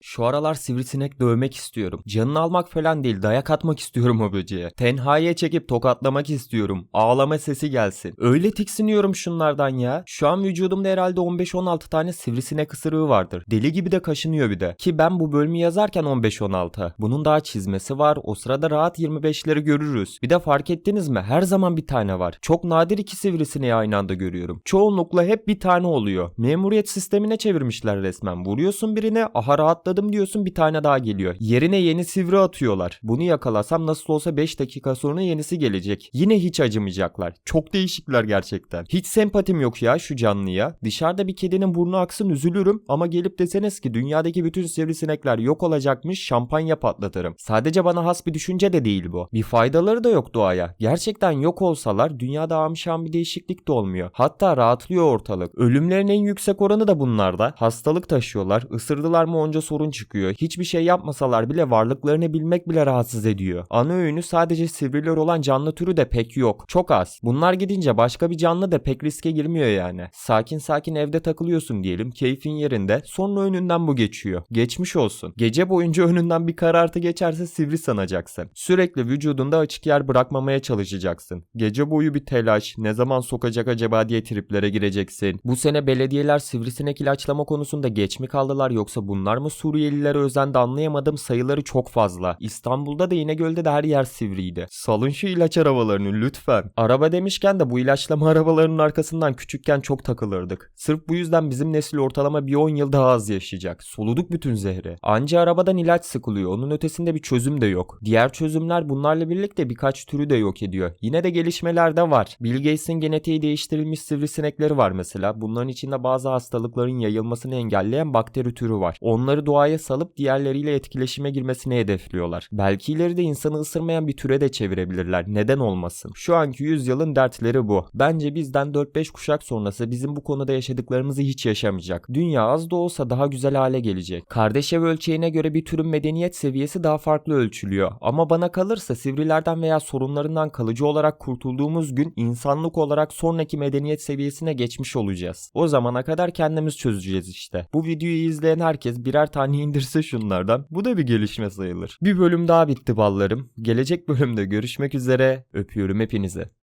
Şu aralar sivrisinek dövmek istiyorum. Canını almak falan değil dayak atmak istiyorum o böceğe. Tenhaya çekip tokatlamak istiyorum. Ağlama sesi gelsin. Öyle tiksiniyorum şunlardan ya. Şu an vücudumda herhalde 15-16 tane sivrisinek ısırığı vardır. Deli gibi de kaşınıyor bir de. Ki ben bu bölümü yazarken 15-16. Bunun daha çizmesi var. O sırada rahat 25'leri görürüz. Bir de fark ettiniz mi? Her zaman bir tane var. Çok nadir iki sivrisineği aynı anda görüyorum. Çoğunlukla hep bir tane oluyor. Memuriyet sistemine çevirmişler resmen. Vuruyorsun birine aha rahatladım diyorsun bir tane daha geliyor. Yerine yeni sivri atıyorlar. Bunu yakalasam nasıl olsa 5 dakika sonra yenisi gelecek. Yine hiç acımayacaklar. Çok değişikler gerçekten. Hiç sempatim yok ya şu canlıya. Dışarıda bir kedinin burnu aksın üzülürüm ama gelip deseniz ki dünyadaki bütün sivrisinekler yok olacakmış şampanya patlatırım. Sadece bana has bir düşünce de değil bu. Bir faydaları da yok doğaya. Gerçekten yok olsalar dünyada amşan bir değişiklik de olmuyor. Hatta rahatlıyor ortalık. Ölümlerin en yüksek oranı da bunlarda. Hastalık taşıyorlar. Isırdılar mı onca sorun çıkıyor. Hiçbir şey yapmasalar bile varlıklarını bilmek bile rahatsız ediyor. Ana öğünü sadece sivriler olan canlı türü de pek yok. Çok az. Bunlar gidince başka bir canlı da pek riske girmiyor yani. Sakin sakin evde takılıyorsun diyelim. Keyfin yerinde. Sonra önünden bu geçiyor. Geçmiş olsun. Gece boyunca önünden bir karartı geçerse sivri sanacaksın. Sürekli vücudunda açık yer bırakmamaya çalışacaksın. Gece boyu bir telaş. Ne zaman sokacak acaba diye triplere gireceksin. Bu sene belediyeler sivrisinek ilaçlama konusunda geç mi kaldılar yoksa bunlar mı Suriyelilere özendi anlayamadım sayıları çok fazla. İstanbul'da da İnegöl'de de her yer sivriydi. Salın şu ilaç arabalarını lütfen. Araba demişken de bu ilaçlama arabalarının arkasından küçükken çok takılırdık. Sırf bu yüzden bizim nesil ortalama bir 10 yıl daha az yaşayacak. Soluduk bütün zehri. Anca arabadan ilaç sıkılıyor. Onun ötesinde bir çözüm de yok. Diğer çözümler bunlarla birlikte birkaç türü de yok ediyor. Yine de gelişmeler de var. Bill Gates'in genetiği değiştirilmiş sivrisinekleri var mesela. Bunların içinde bazı hastalıkların yayılmasını engelleyen bakteri türü var. Onları doğaya salıp diğerleriyle etkileşime girmesini hedefliyorlar. Belki ileride insanı ısırmayan bir türe de çevirebilirler. Neden olmasın? Şu anki yüzyılın dertleri bu. Bence bizden 4-5 kuşak sonrası bizim bu konuda yaşadıklarımızı hiç yaşamayacak. Dünya az da olsa daha güzel hale gelecek. Kardeş ev ölçeğine göre bir türün medeniyet seviyesi daha farklı ölçülüyor. Ama bana kalırsa sivrilerden veya sorunlarından kalıcı olarak kurtulduğumuz gün insanlık olarak sonraki medeniyet seviyesine geçmiş olacağız. O zamana kadar kendimiz çözeceğiz işte. Bu videoyu izleyen herkes birer tane indirse şunlardan. Bu da bir gelişme sayılır. Bir bölüm daha bitti ballarım. Gelecek bölümde görüşmek üzere. Öpüyorum hepinizi.